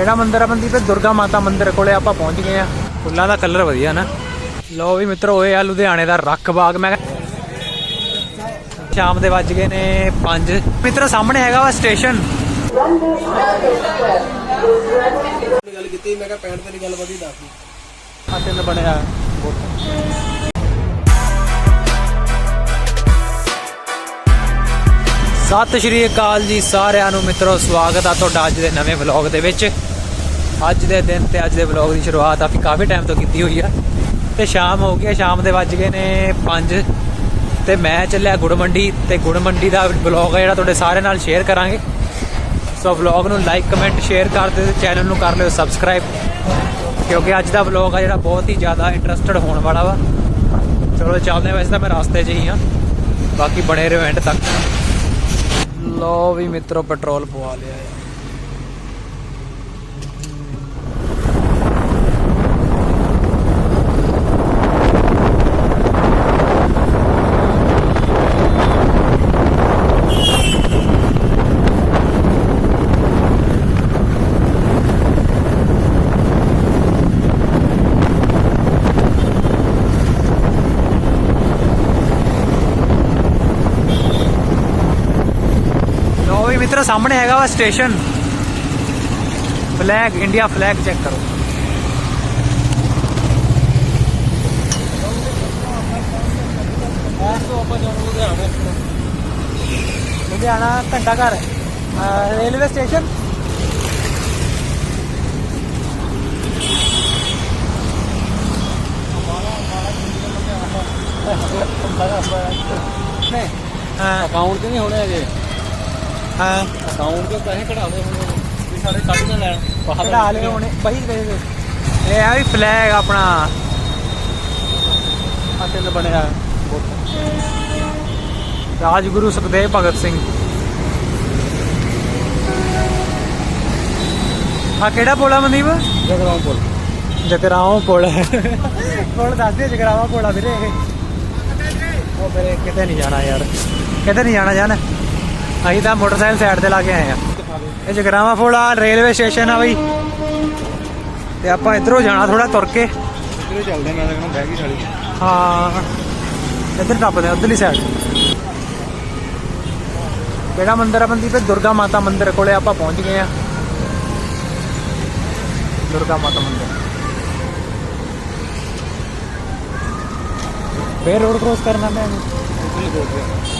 ਕਿਹੜਾ ਮੰਦਿਰ ਆ ਮਨਦੀਪ ਦੁਰਗਾ ਮਾਤਾ ਮੰਦਿਰ ਕੋਲੇ ਆਪਾਂ ਪਹੁੰਚ ਗਏ ਆ। ਫੁੱਲਾਂ ਦਾ ਕਲਰ ਵਧੀਆ ਨਾ। ਲੋ ਵੀ ਮਿੱਤਰੋ ਹੋਏ ਆ ਲੁਧਿਆਣੇ ਦਾ ਰੱਖ ਬਾਗ। ਮੈਂ ਸ਼ਾਮ ਦੇ ਵੱਜ ਗਏ ਨੇ 5 ਮਿੱਤਰੋ, ਸਾਹਮਣੇ ਹੈਗਾ ਵਾ ਸਟੇਸ਼ਨ। ਗੱਲ ਕੀਤੀ ਮੈਂ ਕਿਹਾ ਪੈਣ ਤੇਰੀ ਗੱਲ ਵਧੀ ਦੱਸ ਆ ਤਿੰਨ ਬਣਿਆ। ਸਤਿ ਸ਼੍ਰੀ ਅਕਾਲ ਜੀ ਸਾਰਿਆਂ ਨੂੰ। ਮਿੱਤਰੋ, ਸਵਾਗਤ ਆ ਤੁਹਾਡਾ ਅੱਜ ਦੇ ਨਵੇਂ ਵਲੌਗ ਦੇ ਵਿੱਚ। ਅੱਜ ਦੇ ਦਿਨ ਤੇ ਅੱਜ ਦੇ ਵਲੌਗ ਦੀ ਸ਼ੁਰੂਆਤ ਅਸੀਂ ਕਾਫੀ ਟਾਈਮ ਤੋਂ ਕੀਤੀ ਹੋਈ ਆ। ਤੇ ਸ਼ਾਮ ਹੋ ਗਈ ਸ਼ਾਮ ਦੇ ਵੱਜ ਗਏ ਨੇ 5 ਤੇ ਮੈਂ ਚੱਲਿਆ ਗੁੜ ਮੰਡੀ ਤੇ ਗੁੜ ਮੰਡੀ ਦਾ ਵਲੌਗ ਹੈ ਜਿਹੜਾ ਤੁਹਾਡੇ ਸਾਰਿਆਂ ਨਾਲ ਸ਼ੇਅਰ ਕਰਾਂਗੇ। ਸੋ ਵਲੌਗ ਨੂੰ ਲਾਈਕ ਕਮੈਂਟ ਸ਼ੇਅਰ ਕਰ ਦਿਓ ਤੇ ਚੈਨਲ ਨੂੰ ਕਰ ਲਿਓ ਸਬਸਕ੍ਰਾਈਬ ਕਿਉਂਕਿ ਅੱਜ ਦਾ ਵਲੌਗ ਆ ਜਿਹੜਾ ਬਹੁਤ ਹੀ ਜ਼ਿਆਦਾ ਇੰਟਰਸਟਡ ਹੋਣ ਵਾਲਾ ਵਾ। ਚਲੋ ਚੱਲਦੇ ਹਾਂ ਵੈਸੇ ਤਾਂ ਮੈਂ ਰਸਤੇ 'ਚ ਹੀ ਆ। ਬਾਕੀ ਬਣੇ ਰਹੋ ਐਂਡ ਤੱਕ। ਲੋ ਵੀ ਮਿੱਤਰੋ ਪੈਟਰੋਲ ਪਵਾ ਲਿਆ। ਹੈ ਲੋ ਸਾਹਮਣੇ ਹੈਗਾ ਵਾ station. Flag, India flag check ਕਰੋ। ਲੁਧਿਆਣਾ ਘੰਟਾ ਘਰ। Railway station. ਨਹੀਂ। ਅਕਾਊਂਟ 'ਚ ਨਹੀਂ ਹੋਣੇ ਹੈਗੇ ਹਾਂ। ਅਕਾਊਂਟ 'ਚ ਪੈਸੇ ਕਢਾਵੇ ਹੁਣ। ਵੀ ਸਾਡੇ ਕੱਢ ਨਾ ਲੈਣ। ਬਾਹਰ ਕਢਾ ਲਏ ਹੋਣੇ। ਬਈ ਦੇ ਦੇ ਇਹ ਆ ਵੀ ਫਲੈਗ ਆਪਣਾ। ਆ ਤਿੰਨ ਬਣਿਆ ਰਾਜਗੁਰੂ ਸੁਖਦੇਵ ਭਗਤ ਸਿੰਘ। ਆ ਕਿਹੜਾ ਪੋਲਾ ਮਨਦੀਪ? ਜਗਰਾਉਂ ਪੁੱਲ। ਜਗਰਾਉਂ ਪੁਲ। ਪੁਲ ਦੱਸ ਦੇ ਜਗਰਾਵਾ ਪੋਲਾ ਵੀਰੇ ਇਹ। ਉਹ ਵੀਰੇ ਕਿਤੇ ਨਹੀਂ ਜਾਣਾ ਯਾਰ। ਕਿਤੇ ਨਹੀਂ ਜਾਣਾ ਜਾਨ ਅਸੀਂ ਤਾਂ ਮੋਟਰਸਾਈਕਲ ਸਾਈਡ ਤੇ ਲਾ ਕੇ ਆਏ ਆ। ਇਹ ਜਗਰਾਵਾ ਪੋਲਾ ਰੇਲਵੇ ਸਟੇਸ਼ਨ ਆ ਬਈ। ਤੇ ਆਪਾਂ ਇਧਰੋਂ ਜਾਣਾ ਥੋੜਾ ਤੁਰ ਕੇ। ਇੱਧਰੋਂ ਚੱਲਦੇ ਮੈਂ ਤਾਂ ਕਹਿੰਦਾ ਬਹਿ ਗਈ ਸਾਲੀ। ਹਾਂ ਇੱਧਰ ਟੱਪਦੇ ਉਧਰਲੀ ਸਾਈਡ ਕਿਹੜਾ ਮੰਦਿਰ ਆ ਇਹ ਦੁਰਗਾ ਮਾਤਾ ਮੰਦਿਰ ਕੋਲੇ ਆਪਾਂ ਪਹੁੰਚ ਗਏ ਆ। ਦੁਰਗਾ ਮਾਤਾ ਮੰਦਿਰ। ਫੇਰ ਰੋਡ ਕ੍ਰੋਸ ਕਰਨਾ ਮੈਂ ਇੱਧਰਲੀ ਕੋਲ ਤੇ।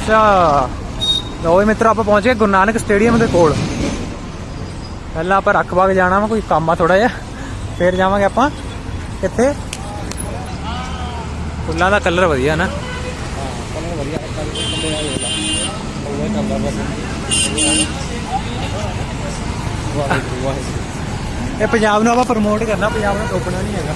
ਅੱਛਾ। ਲੋ ਵੀ ਆਪਾਂ ਪਹੁੰਚ ਗਏ ਗੁਰੂ ਨਾਨਕ ਸਟੇਡੀਅਮ ਦੇ ਕੋਲ। ਪਹਿਲਾਂ ਆਪਾਂ ਰੱਖ ਬਾਗ ਜਾਣਾ ਵਾ, ਕੋਈ ਕੰਮ ਆ ਥੋੜਾ ਜਿਹਾ। ਫੇਰ ਜਾਵਾਂਗੇ ਆਪਾਂ ਕਿੱਥੇ ਫੁੱਲਾਂ ਦਾ ਕਲਰ ਵਧੀਆ ਨਾ। ਕਲਰ ਵਧੀਆ ਉਹ ਕਰਦਾ ਬਸ ਵਾਹਿਗੁਰੂ ਵਾਹਿਗੁਰੂ ਇਹ ਪੰਜਾਬ ਨੂੰ ਆਪਾਂ ਪ੍ਰਮੋਟ ਕਰਨਾ, ਪੰਜਾਬ ਨੂੰ ਟੋਕਣਾ ਨਹੀਂ ਹੈਗਾ।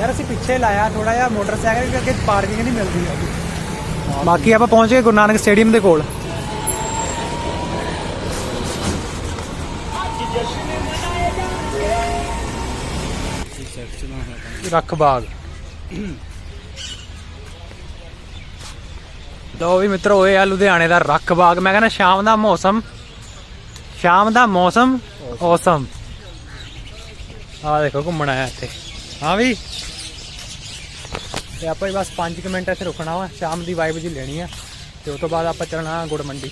ਯਾਰ ਅਸੀਂ ਪਿੱਛੇ ਲਾਇਆ ਥੋੜਾ ਜਿਹਾ ਮੋਟਰਸਾਈਕਲ ਕਰਕੇ ਪਾਰਕਿੰਗ ਨਹੀਂ ਮਿਲਦੀ ਹੈਗੀ। ਬਾਕੀ ਆਪਾਂ ਪਹੁੰਚ ਗਏ ਗੁਰੂ ਨਾਨਕ ਸਟੇਡੀਅਮ ਦੇ ਕੋਲ। ਰੱਖ ਬਾਗ। ਲੋ ਵੀ ਮਿੱਤਰੋ, ਇਹ ਆ ਲੁਧਿਆਣੇ ਦਾ ਰੱਖ ਬਾਗ। ਮੈਂ ਕਹਿੰਦਾ ਸ਼ਾਮ ਦਾ ਮੌਸਮ, ਸ਼ਾਮ ਦਾ ਮੌਸਮ, ਔਸਮ। ਆ ਦੇਖੋ ਘੁੰਮਣ ਆਇਆ ਇੱਥੇ। ਹਾਂ ਵੀ? ਤੇ ਆਪਾਂ ਹੀ ਬਸ 5 ਮਿੰਟ ਇੱਥੇ ਰੁਕਣਾ ਵਾ ਸ਼ਾਮ ਦੀ ਵਾਈਬ ਜੀ ਲੈਣੀ ਆ ਤੇ ਉਸ ਤੋਂ ਬਾਅਦ ਆਪਾਂ ਚੱਲਣਾ ਗੁੜ ਮੰਡੀ।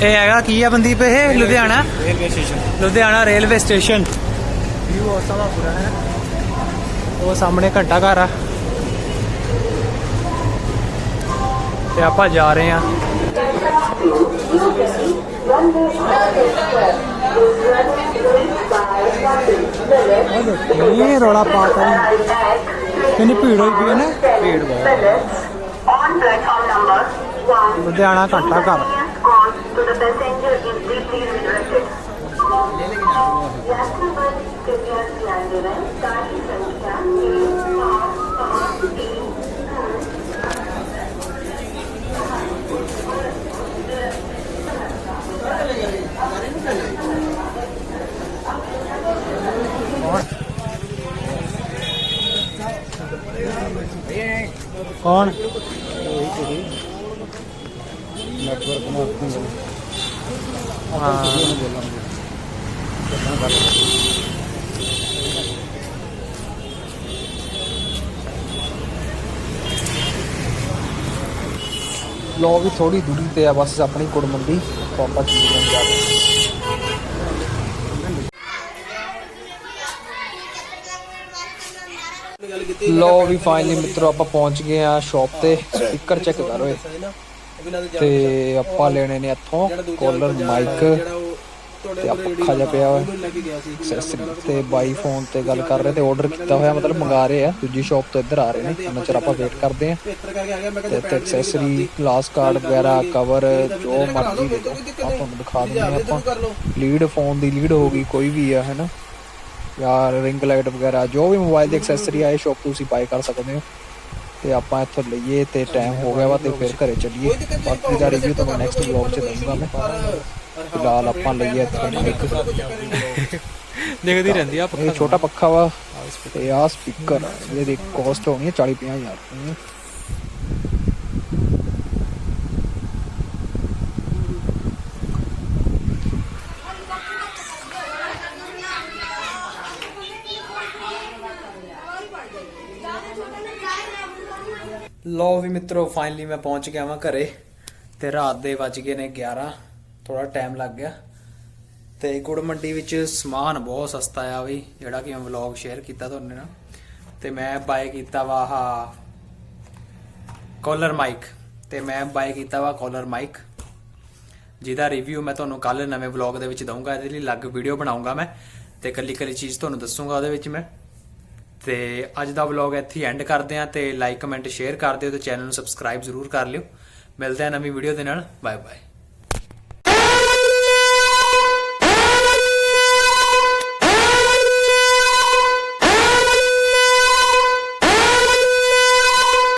ਇਹ ਹੈਗਾ ਕੀ ਆ ਬੰਦੀਪ ਇਹ? Ludhiana? Railway station. Ludhiana railway station. View ਆ ਪੂਰਾ ਹੈ। ਉਹ ਸਾਹਮਣੇ ਘੰਟਾ ਘਰ ਆ। ਤੇ ਆਪਾਂ ਜਾ ਰਹੇ ਆ। ਨਹੀਂ ਰੌਲਾ ਪਾਤਾ ਕਿੰਨੀ ਭੀੜ ਹੋਈ ਪਈ ਹੈ ਨਾ ਭੀੜ ਬਹੁਤ number one. ਲੁਧਿਆਣਾ ਘੰਟਾ ਘਰ Inconvenience caused to the ਕੌਣ? ਨੈਟਵਰਕ ਨਾਲ ਹਾਂ। ਲੋ ਵੀ ਥੋੜੀ ਦੂਰੀ ਤੇ ਆ ਬਸ ਆਪਣੀ ਕੁੜ ਮੰਡੀ ਪਾਪਾ ਚੀਜ਼ ਲੈਣ ਜਾ ਰਹੇ ਲੋ ਵੀ ਫਾਈਨਲੀ ਮਿੱਤਰੋ ਆਪਾਂ ਪਹੁੰਚ ਗਏ ਆ ਸ਼ਾਪ ਤੇ। ਸਪੀਕਰ ਚੈੱਕ ਕਰੋ ਇਹ ਤੇ ਆਪਾਂ ਲੈਣੇ ਨੇ ਇੱਥੋਂ ਕੋਲਰ ਮਾਈਕ ਤੇ ਆ ਪੱਖਾ ਜਿਹਾ ਪਿਆ ਹੋਇਆ ਐਕਸੈਸਰੀ ਤੇ ਬਾਈ ਫੋਨ ਤੇ ਗੱਲ ਕਰ ਰਹੇ ਤੇ ਆਰਡਰ ਕੀਤਾ ਹੋਇਆ ਮਤਲਬ ਮੰਗਾ ਰਹੇ ਆ। ਦੂਜੀ ਸ਼ਾਪ ਤੋਂ ਇੱਧਰ ਆ ਰਹੇ ਨੇ ਉਹਨਾਂ ਚਿਰ ਆਪਾਂ ਵੇਟ ਕਰਦੇ ਆ ਤੇ ਐਕਸੈਸਰੀ ਗਲਾਸ ਕਾਰਡ ਵਗੈਰਾ ਕਵਰ ਜੋ ਮਰਜ਼ੀ ਦੇ ਦਿਓ ਆ ਤੁਹਾਨੂੰ ਦਿਖਾ ਦਿੰਦੇ ਆ ਆਪਾਂ। ਲੀਡ ਫੋਨ ਦੀ ਲੀਡ ਹੋ ਗਈ ਕੋਈ ਵੀ ਆ ਹੈਨਾ ਯਾਰ ਰਿੰਗ ਲਾਈਟ ਵਗੈਰਾ ਜੋ ਵੀ ਮੋਬਾਈਲ ਦੀ ਐਕਸੈਸਰੀ ਆ ਇਹ ਸ਼ਾਪ ਤੋਂ ਤੁਸੀਂ ਬਾਈ ਕਰ ਸਕਦੇ ਹੋ। ਤੇ ਆਪਾਂ ਇੱਥੋਂ ਲਈਏ ਤੇ ਟਾਈਮ ਹੋ ਗਿਆ ਵਾ ਤੇ ਫਿਰ ਘਰੇ ਚੱਲੀਏ। ਬਾਕੀ ਦਾ ਰਿਵਿਊ ਤੁਹਾਨੂੰ ਨੈਕਸਟ ਵਲੌਗ 'ਚ ਦਊਂਗਾ ਮੈਂ। ਫਿਲਹਾਲ ਆਪਾਂ ਲਈਏ ਇੱਥੋਂ ਮਾਈਕ ਦੇਖਦੀ ਰਹਿੰਦੀ ਆ ਇਹ ਛੋਟਾ ਪੱਖਾ ਵਾ। ਤੇ ਆ ਸਪੀਕਰ ਇਹਦੀ ਕਾਸਟ ਹੋਣੀ ਹੈ 40 50 ਹਜ਼ਾਰ। ਰੁਪਏ। ਵੀ ਮਿੱਤਰੋ ਫਾਈਨਲੀ ਮੈਂ ਪਹੁੰਚ ਗਿਆ ਵਾਂ ਘਰੇ ਤੇ ਰਾਤ ਦੇ ਵੱਜ ਗਏ ਨੇ 11 ਥੋੜਾ ਟਾਈਮ ਲੱਗ ਗਿਆ। ਤੇ ਗੁੜ ਮੰਡੀ ਵਿੱਚ ਸਮਾਨ ਬਹੁਤ ਸਸਤਾ ਆ ਵੀ ਜਿਹੜਾ ਕਿ ਮੈਂ ਵਲੌਗ ਸ਼ੇਅਰ ਕੀਤਾ ਤੁਹਾਡੇ ਨਾਲ। ਤੇ ਮੈਂ ਬਾਏ ਕੀਤਾ ਵਾ ਆਹ ਕਾਲਰ ਮਾਈਕ ਤੇ ਮੈਂ ਬਾਏ ਕੀਤਾ ਵਾ ਕਾਲਰ ਮਾਈਕ ਜਿਹਦਾ ਰਿਵਿਊ ਮੈਂ ਤੁਹਾਨੂੰ ਕੱਲ ਨਵੇਂ ਵਲੌਗ ਦੇ ਵਿੱਚ ਦਊਂਗਾ। ਇਹਦੇ ਲਈ ਅਲੱਗ ਵੀਡੀਓ ਬਣਾਉਂਗਾ ਮੈਂ ਤੇ ਕੱਲੀ ਕੱਲੀ ਚੀਜ਼ ਤੁਹਾਨੂੰ ਦੱਸੂਗਾ ਉਹਦੇ ਵਿੱਚ ਮੈਂ। ਤੇ ਅੱਜ ਦਾ ਵਲੌਗ ਇੱਥੇ ਐਂਡ ਕਰਦੇ ਆਂ ਤੇ ਲਾਈਕ ਕਮੈਂਟ ਸ਼ੇਅਰ ਕਰ ਦਿਓ ਤੇ ਚੈਨਲ ਨੂੰ ਸਬਸਕ੍ਰਾਈਬ ਜ਼ਰੂਰ ਕਰ ਲਿਓ। ਮਿਲਦੇ ਆਂ ਨਵੀਂ ਵੀਡੀਓ ਦੇ ਨਾਲ। Bye bye